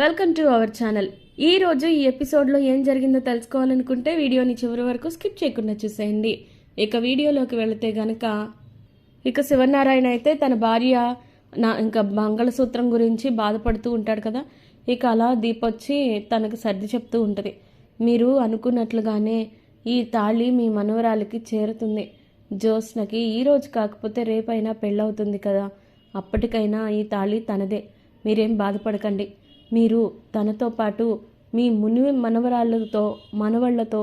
Welcome to our channel ఈ రోజు ఈ ఎపిసోడ్లో ఏం జరిగిందో తెలుసుకోవాలనుకుంటే వీడియోని చివరి వరకు స్కిప్ చేయకుండా చూసేయండి. ఇక వీడియోలోకి వెళితే గనక ఇక శివనారాయణ అయితే తన భార్య నా ఇంకా మంగళసూత్రం గురించి బాధపడుతూ ఉంటాడు కదా. ఇక అలా దీపొచ్చి తనకు సర్ది చెప్తూ ఉంటుంది. మీరు అనుకున్నట్లుగానే ఈ తాళి మీ మనవరాలికి చేరుతుంది. జ్యోత్స్నకి ఈ రోజు కాకపోతే రేపైనా పెళ్ళవుతుంది కదా. అప్పటికైనా ఈ తాళి తనదే. మీరేం బాధపడకండి. మీరు తనతో పాటు మీ ముని మనవరాళ్ళతో మనవళ్ళతో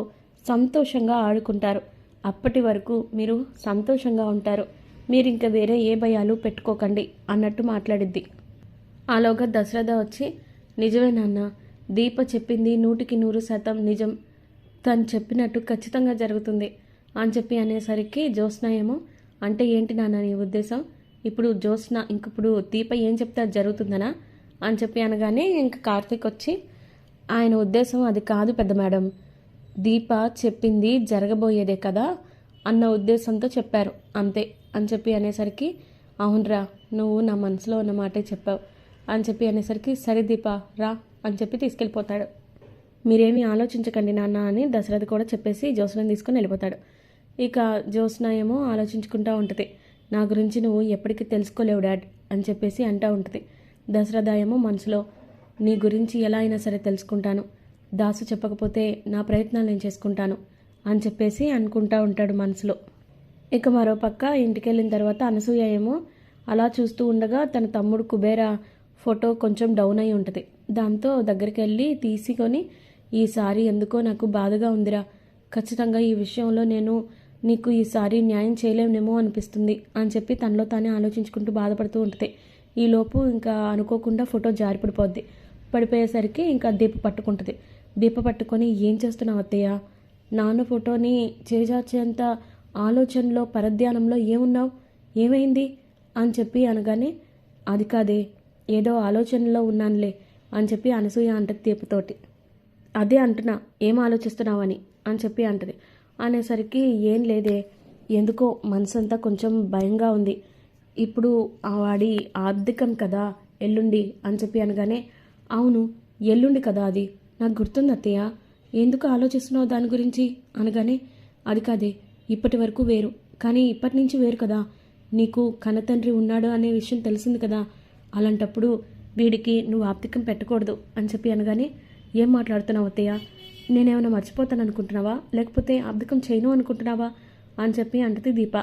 సంతోషంగా ఆడుకుంటారు. అప్పటి వరకు మీరు సంతోషంగా ఉంటారు. మీరు ఇంకా వేరే ఏ భయాలు పెట్టుకోకండి అన్నట్టు మాట్లాడిద్ది. ఆలోగా దశరథ వచ్చి నిజమే నాన్న దీప చెప్పింది నూటికి నూరు శాతం నిజం. తను చెప్పినట్టు ఖచ్చితంగా జరుగుతుంది. అని చెప్పి అనేసరికి జ్యోత్స్న ఏమో అంటే ఏంటి నాన్న నీ ఉద్దేశం? ఇప్పుడు జ్యోత్స్న ఇంకప్పుడు దీప ఏం చెప్తే అది జరుగుతుందనా? అని చెప్పి అనగానే ఇంక కార్తీక్ వచ్చి ఆయన ఉద్దేశం అది కాదు పెద్ద మేడం. దీప చెప్పింది జరగబోయేదే కదా అన్న ఉద్దేశంతో చెప్పారు. అంతే అని చెప్పి అనేసరికి అవునరా నువ్వు నా మనసులో ఉన్న మాటే చెప్పావు అని చెప్పి అనేసరికి సరే దీప రా అని చెప్పి తీసుకెళ్ళిపోతాడు. మీరేమీ ఆలోచించకండి నాన్న అని దశరథ్ కూడా చెప్పేసి జ్యోత్స్నని తీసుకొని వెళ్ళిపోతాడు. ఇక జ్యోత్స్న ఏమో ఆలోచించుకుంటూ ఉంటుంది. నా గురించి నువ్వు ఎప్పటికీ తెలుసుకోలేవు డాడ్ అని చెప్పేసి అంటూ ఉంటుంది. దశరథ ఏమో మనసులో నీ గురించి ఎలా అయినా సరే తెలుసుకుంటాను. దాసు చెప్పకపోతే నా ప్రయత్నాలు నేను చేసుకుంటాను అని చెప్పేసి అనుకుంటా ఉంటాడు మనసులో. ఇక మరోపక్క ఇంటికి వెళ్ళిన తర్వాత అనసూయ ఏమో అలా చూస్తూ ఉండగా తన తమ్ముడు కుబేర ఫోటో కొంచెం డౌన్ అయి ఉంటుంది. దాంతో దగ్గరికి వెళ్ళి తీసుకొని ఈసారి ఎందుకో నాకు బాధగా ఉందిరా. ఖచ్చితంగా ఈ విషయంలో నేను నీకు ఈసారి న్యాయం చేయలేమేమో అనిపిస్తుంది అని చెప్పి తనలో తానే ఆలోచించుకుంటూ బాధపడుతూ ఉంటుంది. ఈలోపు ఇంకా అనుకోకుండా ఫోటో జారిపడిపోద్ది పడిపోయేసరికి ఇంకా దీప పట్టుకుంటుంది. దీప పట్టుకొని ఏం చేస్తున్నావు అత్తయ్య? నాన్న ఫోటోని చేజార్చేంత ఆలోచనలో పరధ్యానంలో ఏమున్నావు? ఏమైంది? అని చెప్పి అనగానే అది కాదే ఏదో ఆలోచనలో ఉన్నానులే అని చెప్పి అనసూయ అంటది దీపతోటి. అదే అంటున్నా ఏం ఆలోచిస్తున్నావని అని చెప్పి అంటది. అనేసరికి ఏం లేదే ఎందుకో మనసంతా కొంచెం భయంగా ఉంది. ఇప్పుడు ఆ వాడి ఆర్థికం కదా ఎల్లుండి అని చెప్పి అనగానే అవును ఎల్లుండి కదా అది. నాకు గుర్తుంది అత్తయ్య. ఎందుకు ఆలోచిస్తున్నావు దాని గురించి? అనగానే అది కాదే ఇప్పటి వరకు వేరు. కానీ ఇప్పటి నుంచి వేరు కదా. నీకు కన్నతండ్రి ఉన్నాడు అనే విషయం తెలిసింది కదా. అలాంటప్పుడు వీడికి నువ్వు ఆప్తికం పెట్టకూడదు అని చెప్పి అనగానే ఏం మాట్లాడుతున్నావు అత్తయ్య? నేనేమైనా మర్చిపోతాను అనుకుంటున్నావా లేకపోతే అబ్దికం చేయను అనుకుంటున్నావా? అని చెప్పి అంటది దీప.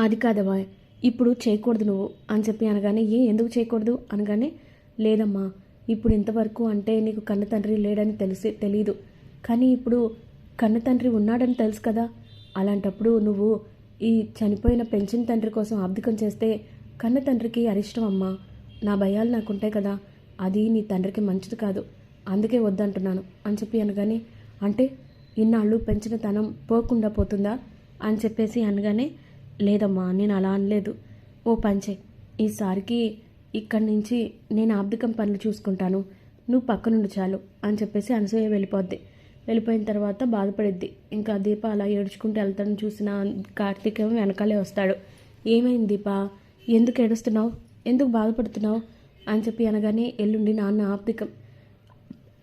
అది కాదవా ఇప్పుడు చేయకూడదు నువ్వు అని చెప్పి అనగానే ఏ ఎందుకు చేయకూడదు? అనగానే లేదమ్మా ఇప్పుడు ఇంతవరకు అంటే నీకు కన్న తండ్రి లేడని తెలిసి తెలియదు కానీ ఇప్పుడు కన్న తండ్రి ఉన్నాడని తెలుసు కదా. అలాంటప్పుడు నువ్వు ఈ చనిపోయిన పెంచిన తండ్రి కోసం అబ్దికం చేస్తే కన్న తండ్రికి అరిష్టం అమ్మా. నా భయాలు నాకుంటాయి కదా. అది నీ తండ్రికి మంచిది కాదు. అందుకే వద్దంటున్నాను. అని చెప్పి అనగానే అంటే ఇన్నాళ్ళు పెంచిన తనం పోకుండా పోతుందా? అని చెప్పేసి అనగానే లేదమ్మా నేను అలా అనలేదు. ఓ పంచే ఈసారికి ఇక్కడి నుంచి నేను ఆబ్దికం పనులు చూసుకుంటాను. నువ్వు పక్కనుండి చాలు అని చెప్పేసి అనసూయ వెళ్ళిపోద్ది. వెళ్ళిపోయిన తర్వాత బాధపడిద్ది. ఇంకా దీప అలా ఏడుచుకుంటూ వెళ్తాను చూసిన కార్తీక్ ఏమో వెనకాలే వస్తాడు. ఏమైంది దీప? ఎందుకు ఏడుస్తున్నావు? ఎందుకు బాధపడుతున్నావు? అని చెప్పి అనగానే ఎల్లుండి నాన్న ఆబ్దికం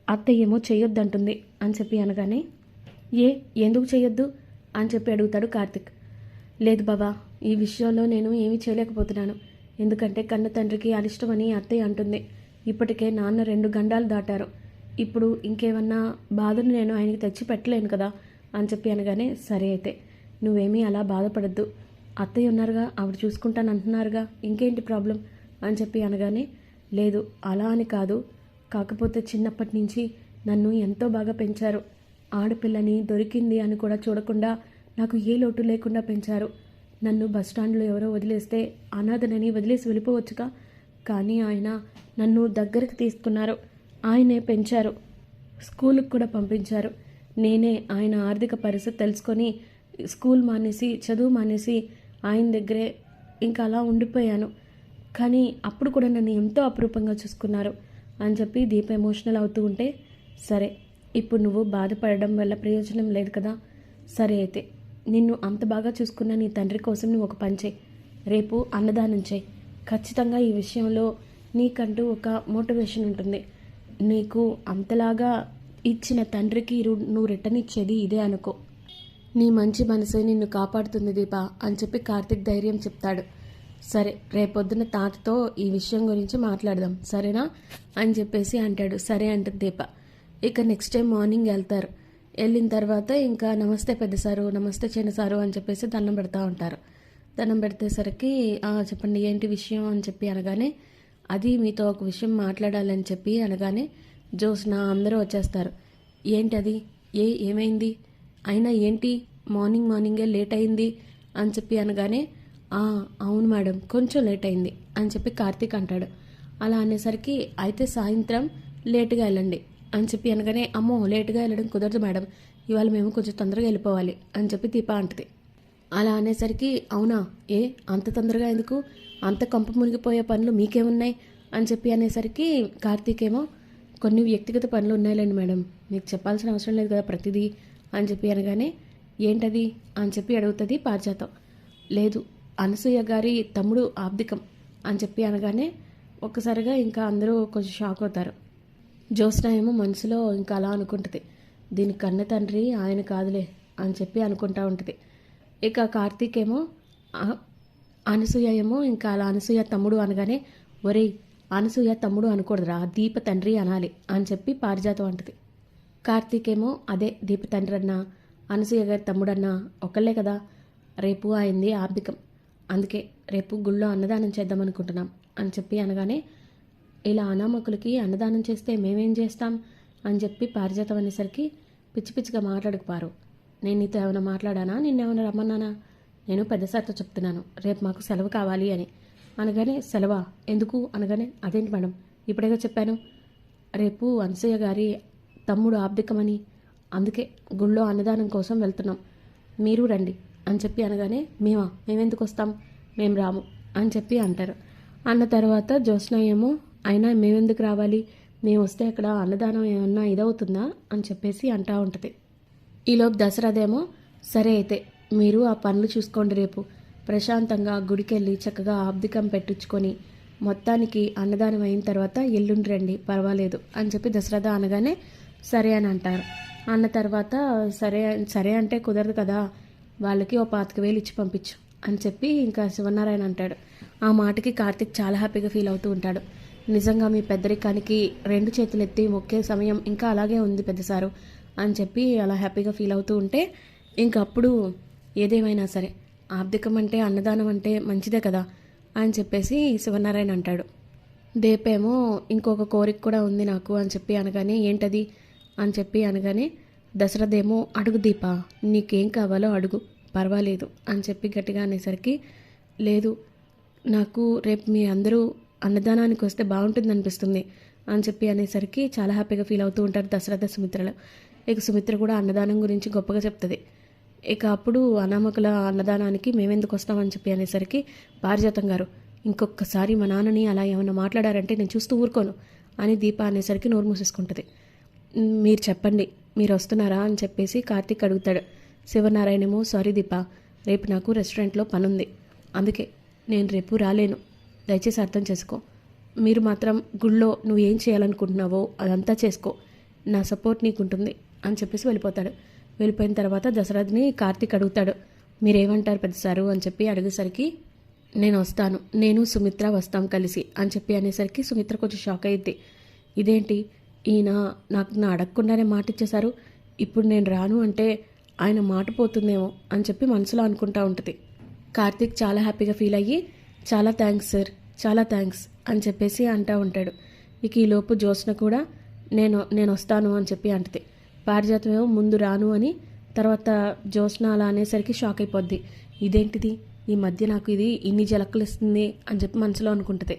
అత్త ఏమో చేయొద్దంటుంది అని చెప్పి అనగానే ఏ ఎందుకు చేయొద్దు అని చెప్పి అడుగుతాడు కార్తిక్. లేదు బాబా ఈ విషయంలో నేను ఏమీ చేయలేకపోతున్నాను. ఎందుకంటే కన్న తండ్రికి అనిష్టమని అత్తయ్య అంటుంది. ఇప్పటికే నాన్న రెండు గండాలు దాటారు. ఇప్పుడు ఇంకేమన్నా బాధను నేను ఆయనకి తెచ్చి పెట్టలేను కదా అని చెప్పి అనగానే సరే అయితే నువ్వేమీ అలా బాధపడద్దు. అత్తయ్య ఉన్నారుగా ఆవిడ చూసుకుంటాను అంటున్నారుగా ఇంకేంటి ప్రాబ్లం? అని చెప్పి అనగానే లేదు అలా అని కాదు. కాకపోతే చిన్నప్పటి నుంచి నన్ను ఎంతో బాగా పెంచారు. ఆడపిల్లని దొరికింది అని కూడా చూడకుండా నాకు ఏ లోటు లేకుండా పెంచారు. నన్ను బస్టాండ్లో ఎవరో వదిలేస్తే అనాథనని వదిలేసి వెళ్ళిపోవచ్చుగా? కానీ ఆయన నన్ను దగ్గరికి తీసుకున్నారు. ఆయనే పెంచారు. స్కూల్కి కూడా పంపించారు. నేనే ఆయన ఆర్థిక పరిస్థితి తెలుసుకొని స్కూల్ మానేసి చదువు మానేసి ఆయన దగ్గరే ఇంకా అలా ఉండిపోయాను. కానీ అప్పుడు కూడా నన్ను ఎంతో అపురూపంగా చూసుకున్నారు అని చెప్పి దీప ఎమోషనల్ అవుతూ ఉంటే సరే ఇప్పుడు నువ్వు బాధపడడం వల్ల ప్రయోజనం లేదు కదా? సరే అయితే. నిన్ను అంత బాగా చూసుకున్న నీ తండ్రి కోసం నువ్వు ఒక పని చేయి. రేపు అన్నదానం చేయి. ఖచ్చితంగా ఈ విషయంలో నీకంటూ ఒక మోటివేషన్ ఉంటుంది. నీకు అంతలాగా ఇచ్చిన తండ్రికి నువ్వు రిటర్న్ ఇచ్చేది ఇదే అనుకో. నీ మంచి మనసు నిన్ను కాపాడుతుంది దీప అని చెప్పి కార్తిక్ ధైర్యం చెప్తాడు. సరే రేపొద్దున తాతతో ఈ విషయం గురించి మాట్లాడదాం. సరేనా? అని చెప్పేసి అంటాడు. సరే అంటుంది దీప. ఇక నెక్స్ట్ టైం మార్నింగ్ వెళ్తారు. వెళ్ళిన తర్వాత ఇంకా నమస్తే పెద్ద సారు నమస్తే చిన్న సారు అని చెప్పేసి దండం పెడతా ఉంటారు. దండం పెడితేసరికి చెప్పండి ఏంటి విషయం? అని చెప్పి అనగానే అది మీతో ఒక విషయం మాట్లాడాలని చెప్పి అనగానే జోస్న అందరూ వచ్చేస్తారు. ఏంటి అది ఏ ఏమైంది? అయినా ఏంటి? మార్నింగ్ మార్నింగే లేట్ అయింది? అని చెప్పి అనగానే అవును మేడం కొంచెం లేట్ అయింది అని చెప్పి కార్తీక్ అంటాడు. అలా అనేసరికి అయితే సాయంత్రం లేటుగా వెళ్ళండి. అని చెప్పి అనగానే అమ్మో లేటుగా వెళ్ళడం కుదరదు మేడం. ఇవాళ మేము కొంచెం తొందరగా వెళ్ళిపోవాలి అని చెప్పి దీప అంటది. అలా అనేసరికి అవునా? ఏ? అంత తొందరగా ఎందుకు? అంత కంప మునిగిపోయే పనులు మీకేమున్నాయి? అని చెప్పి అనేసరికి కార్తీక్ ఏమో కొన్ని వ్యక్తిగత పనులు ఉన్నాయిలేండి మేడం. మీకు చెప్పాల్సిన అవసరం లేదు కదా ప్రతిదీ అని చెప్పి అనగానే ఏంటది? అని చెప్పి అడుగుతుంది పారిజాతం. లేదు అనసూయ గారి తమ్ముడు ఆబ్దికం అని చెప్పి అనగానే ఒక్కసారిగా ఇంకా అందరూ కొంచెం షాక్ అవుతారు. జ్యోత్స్న ఏమో మనసులో ఇంకా అలా అనుకుంటుంది. దీని కన్న తండ్రి ఆయన కాదులే అని చెప్పి అనుకుంటా ఉంటుంది. ఇక కార్తీక్ ఏమో అనసూయ ఏమో ఇంకా అలా అనసూయ తమ్ముడు అనగానే ఒరేయ్ అనసూయ తమ్ముడు అనకూడదురా దీప తండ్రి అనాలి అని చెప్పి పారిజాతం అంటది. కార్తీక్ ఏమో అదే దీప తండ్రి అన్న అనసూయ గారి తమ్ముడన్నా ఒకళ్ళే కదా రేపు అయింది ఆర్థికం. అందుకే రేపు గుళ్ళో అన్నదానం చేద్దాం అనుకుంటున్నాం అని చెప్పి అనగానే ఇలా అనామకులకి అన్నదానం చేస్తే మేమేం చేస్తాం? అని చెప్పి పారిజాతం అనేసరికి పిచ్చి పిచ్చిగా మాట్లాడకపోరు. నేను నీతో ఏమైనా మాట్లాడానా? నిన్నేమైనా రమ్మన్నానా? నేను పెద్ద సార్తో చెప్తున్నాను. రేపు మాకు సెలవు కావాలి అని. అనగానే సెలవా? ఎందుకు? అనగానే అదేంటి మేడం? ఇప్పుడేగా చెప్పాను. రేపు అనసూయ గారి తమ్ముడు ఆబ్దికమని. అందుకే గుళ్ళో అన్నదానం కోసం వెళ్తున్నాం. మీరు రండి. అని చెప్పి అనగానే మేమా? మేమెందుకు వస్తాం? మేము రాము. అని చెప్పి అంటారు. అన్న తర్వాత జ్యోత్స్న ఏమో అయినా మేమెందుకు రావాలి? మేము వస్తే అక్కడ అన్నదానం ఏమన్నా ఇదవుతుందా? అని చెప్పేసి అంటా ఉంటుంది. ఈలోపు దసరాదేమో సరే అయితే మీరు ఆ పనులు చూసుకోండి రేపు. ప్రశాంతంగా గుడికెళ్ళి చక్కగా ఆబ్దికం పెట్టించుకొని మొత్తానికి అన్నదానం అయిన తర్వాత ఎల్లుండి రండి పర్వాలేదు అని చెప్పి దసరాదా అనగానే సరే అని అంటారు. అన్న తర్వాత సరే సరే అంటే కుదరదు కదా వాళ్ళకి ఓ పాతిక వేలు ఇచ్చి పంపించు అని చెప్పి ఇంకా శివనారాయణ అంటాడు. ఆ మాటకి కార్తిక్ చాలా హ్యాపీగా ఫీల్ అవుతూ ఉంటాడు. నిజంగా మీ పెద్దరికానికి రెండు చేతులు ఎత్తి మొక్కే సమయం ఇంకా అలాగే ఉంది పెద్ద సారు అని చెప్పి అలా హ్యాపీగా ఫీల్ అవుతూ ఉంటే ఇంక అప్పుడు ఏదేమైనా సరే ఆర్థికం అంటే అన్నదానం అంటే మంచిదే కదా అని చెప్పేసి శివనారాయణ అంటాడు. దేపేమో ఇంకొక కోరిక కూడా ఉంది నాకు అని చెప్పి అనగానే ఏంటది? అని చెప్పి అనగానే దశరథేమో అడుగు దీప నీకేం కావాలో అడుగు పర్వాలేదు అని చెప్పి గట్టిగా అనేసరికి లేదు నాకు రేపు మీ అందరూ అన్నదానానికి వస్తే బాగుంటుంది అనిపిస్తుంది అని చెప్పి అనేసరికి చాలా హ్యాపీగా ఫీల్ అవుతూ ఉంటారు దశరథ సుమిత్రలు. ఇక సుమిత్ర కూడా అన్నదానం గురించి గొప్పగా చెప్తుంది. ఇక అప్పుడు అనామకుల అన్నదానానికి మేమెందుకు వస్తామని చెప్పి అనేసరికి పారిజాతం గారు ఇంకొకసారి మా నాన్నని అలా ఏమైనా మాట్లాడారంటే నేను చూస్తూ ఊరుకోను అని దీప అనేసరికి నోరు మూసేసుకుంటుంది. మీరు చెప్పండి మీరు వస్తున్నారా? అని చెప్పేసి కార్తీక్ అడుగుతాడు. శివనారాయణేమో సారీ దీప రేపు నాకు రెస్టారెంట్లో పనుంది. అందుకే నేను రేపు రాలేను. దయచేసి అర్థం చేసుకో. మీరు మాత్రం గుళ్ళో నువ్వు ఏం చేయాలనుకుంటున్నావో అదంతా చేసుకో. నా సపోర్ట్ నీకు ఉంటుంది అని చెప్పేసి వెళ్ళిపోతాడు. వెళ్ళిపోయిన తర్వాత దశరథ్ని కార్తీక్ అడుగుతాడు. మీరేమంటారు పెద్ద సారు? అని చెప్పి అడిగేసరికి నేను వస్తాను. నేను సుమిత్ర వస్తాం కలిసి. అని చెప్పి అనేసరికి సుమిత్ర కొంచెం షాక్ అయ్యింది ఇదేంటి? ఈయన నాకు నా అడగకుండానే మాట ఇచ్చేశారు ఇప్పుడు నేను రాను అంటే ఆయన మాట పోతుందేమో అని చెప్పి మనసులో అనుకుంటా ఉంటుంది. కార్తీక్ చాలా హ్యాపీగా ఫీల్ అయ్యి చాలా థ్యాంక్స్ సార్. చాలా థ్యాంక్స్ అని చెప్పేసి అంటా ఉంటాడు. ఇక ఈలోపు జ్యోత్స్న కూడా నేను నేను వస్తాను అని చెప్పి అంటది. పారిజాతమేమో ముందు రాను అని తర్వాత జ్యోత్స్న అలా అనేసరికి షాక్ అయిపోద్ది. ఇదేంటిది? ఈ మధ్య నాకు ఇది ఇన్ని జలకలు ఇస్తుంది అని చెప్పి మనసులో అనుకుంటుంది.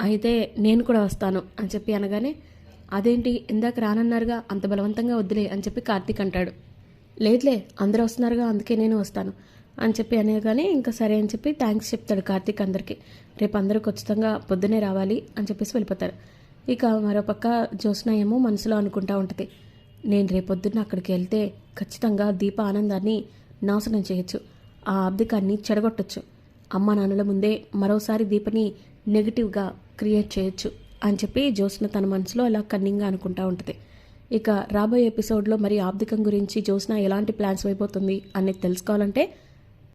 అయితే నేను కూడా వస్తాను అని చెప్పి అనగానే అదేంటి? ఇందాక రానన్నారుగా అంత బలవంతంగా వద్దులే అని చెప్పి కార్తీక్ అంటాడు. లేదులే అందరూ వస్తున్నారుగా అందుకే నేను వస్తాను. అని చెప్పి అనగానే ఇంకా సరే అని చెప్పి థ్యాంక్స్ చెప్తాడు కార్తీక్ అందరికీ. రేపు అందరూ ఖచ్చితంగా పొద్దునే రావాలి అని చెప్పేసి వెళ్ళిపోతారు. ఇక మరోపక్క జ్యోత్స్న ఏమో మనసులో అనుకుంటా ఉంటుంది. నేను రేపొద్దున్న అక్కడికి వెళ్తే ఖచ్చితంగా దీప ఆనందాన్ని నాశనం చేయొచ్చు. ఆ అబ్దికాన్ని చెడగొట్టచ్చు. అమ్మ నాన్నల ముందే మరోసారి దీపని నెగిటివ్గా క్రియేట్ చేయొచ్చు అని చెప్పి జ్యోత్స్న తన మనసులో అలా కన్నింగ్గా అనుకుంటా ఉంటుంది. ఇక రాబోయే ఎపిసోడ్లో మరి ఆబ్దికం గురించి జ్యోత్స్న ఎలాంటి ప్లాన్స్ అయిపోతుంది అనేది తెలుసుకోవాలంటే